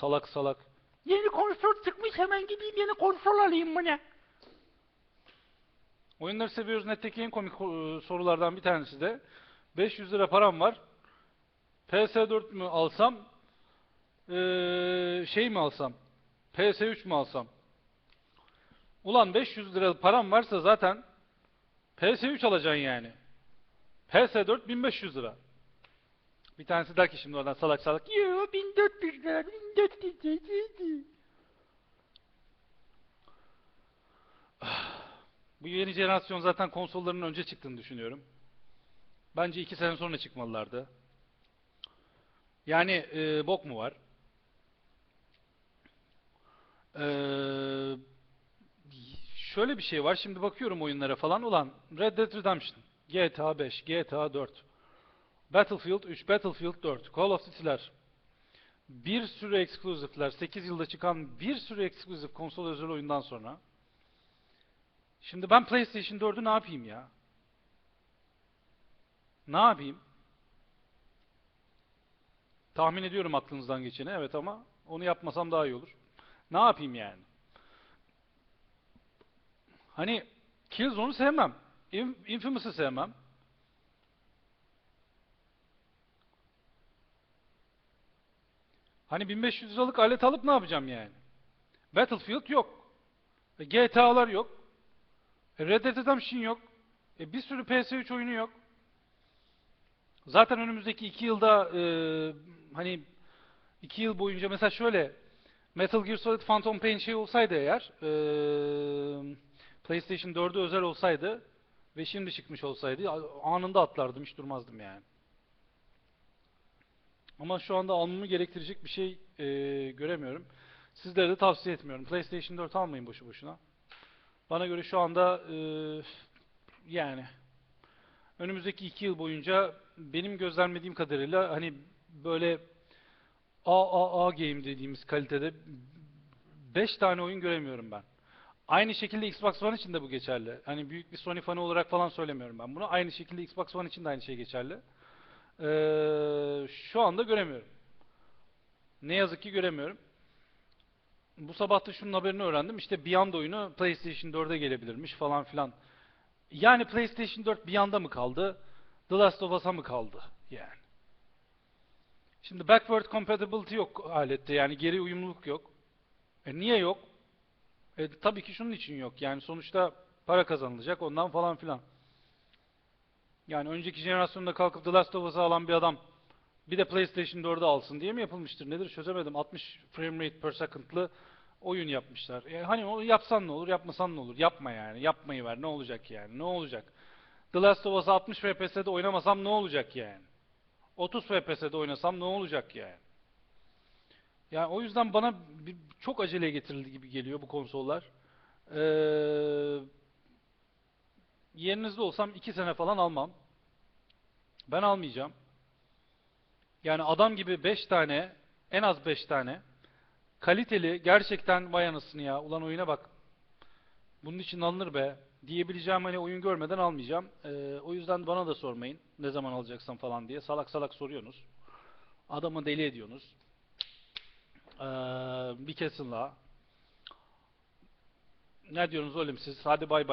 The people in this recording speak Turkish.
Salak salak. Yeni konsol çıkmış hemen gideyim yeni konsol alayım mı ne? Oyunları seviyoruz. Netteki en komik e, sorulardan bir tanesi de 500 lira param var. PS4 mü alsam? Ee, şey mi alsam? PS3 mü alsam? Ulan 500 lira param varsa zaten PS3 alacaksın yani. PS4 1500 lira. Bir tanesi der ki şimdi oradan salak salak. Yo 1400 lira 1400 lira. Bu yeni jenerasyon zaten konsolların önce çıktığını düşünüyorum. Bence iki sene sonra çıkmalılardı. Yani e, bok mu var? Ee, şöyle bir şey var. Şimdi bakıyorum oyunlara falan. Ulan Red Dead Redemption, GTA 5, GTA 4, Battlefield 3, Battlefield 4, Call of Duty'ler, bir sürü exclusive'ler, 8 yılda çıkan bir sürü exclusive konsol özel oyundan sonra Şimdi ben PlayStation 4'ü ne yapayım ya? Ne yapayım? Tahmin ediyorum aklınızdan geçeni evet ama onu yapmasam daha iyi olur. Ne yapayım yani? Hani Killzone'u sevmem. In- Infamous'ı sevmem. Hani 1500 liralık alet alıp ne yapacağım yani? Battlefield yok. E, GTA'lar yok. E, Red Dead Redemption yok. E, bir sürü PS3 oyunu yok. Zaten önümüzdeki iki yılda e, hani iki yıl boyunca mesela şöyle Metal Gear Solid Phantom Pain şey olsaydı eğer e, PlayStation 4'ü özel olsaydı ve şimdi çıkmış olsaydı anında atlardım hiç durmazdım yani. Ama şu anda almamı gerektirecek bir şey e, göremiyorum. Sizlere de tavsiye etmiyorum. PlayStation 4 almayın boşu boşuna. Bana göre şu anda e, yani önümüzdeki iki yıl boyunca benim gözlemlediğim kadarıyla hani böyle AAA game dediğimiz kalitede 5 tane oyun göremiyorum ben. Aynı şekilde Xbox One için de bu geçerli. Hani büyük bir Sony fanı olarak falan söylemiyorum ben bunu. Aynı şekilde Xbox One için de aynı şey geçerli. Ee, şu anda göremiyorum. Ne yazık ki göremiyorum. Bu sabah da şunun haberini öğrendim. İşte Beyond oyunu PlayStation 4'e gelebilirmiş falan filan. Yani PlayStation 4 Beyond'a mı kaldı? The Last of Us'a mı kaldı? Yani. Şimdi backward compatibility yok alette. Yani geri uyumluluk yok. E niye yok? E tabii ki şunun için yok. Yani sonuçta para kazanılacak ondan falan filan. Yani önceki jenerasyonda kalkıp The Last of Us'ı alan bir adam bir de PlayStation 4'ü alsın diye mi yapılmıştır? Nedir çözemedim. 60 frame rate per second'lı oyun yapmışlar. E hani onu yapsan ne olur, yapmasan ne olur? Yapma yani. Yapmayı ver. Ne olacak yani? Ne olacak? The Last of Us'ı 60 FPS'de oynamasam ne olacak yani? 30 FPS'de oynasam ne olacak yani? Yani o yüzden bana bir, çok aceleye getirildi gibi geliyor bu konsollar. Ee, yerinizde olsam 2 sene falan almam. Ben almayacağım. Yani adam gibi 5 tane, en az 5 tane kaliteli, gerçekten vay anasını ya, ulan oyuna bak. Bunun için alınır be diyebileceğim hani oyun görmeden almayacağım. Ee, o yüzden bana da sormayın ne zaman alacaksın falan diye. Salak salak soruyorsunuz. Adamı deli ediyorsunuz. Ee, bir kesin la. Ne diyorsunuz oğlum siz? Hadi bay bay.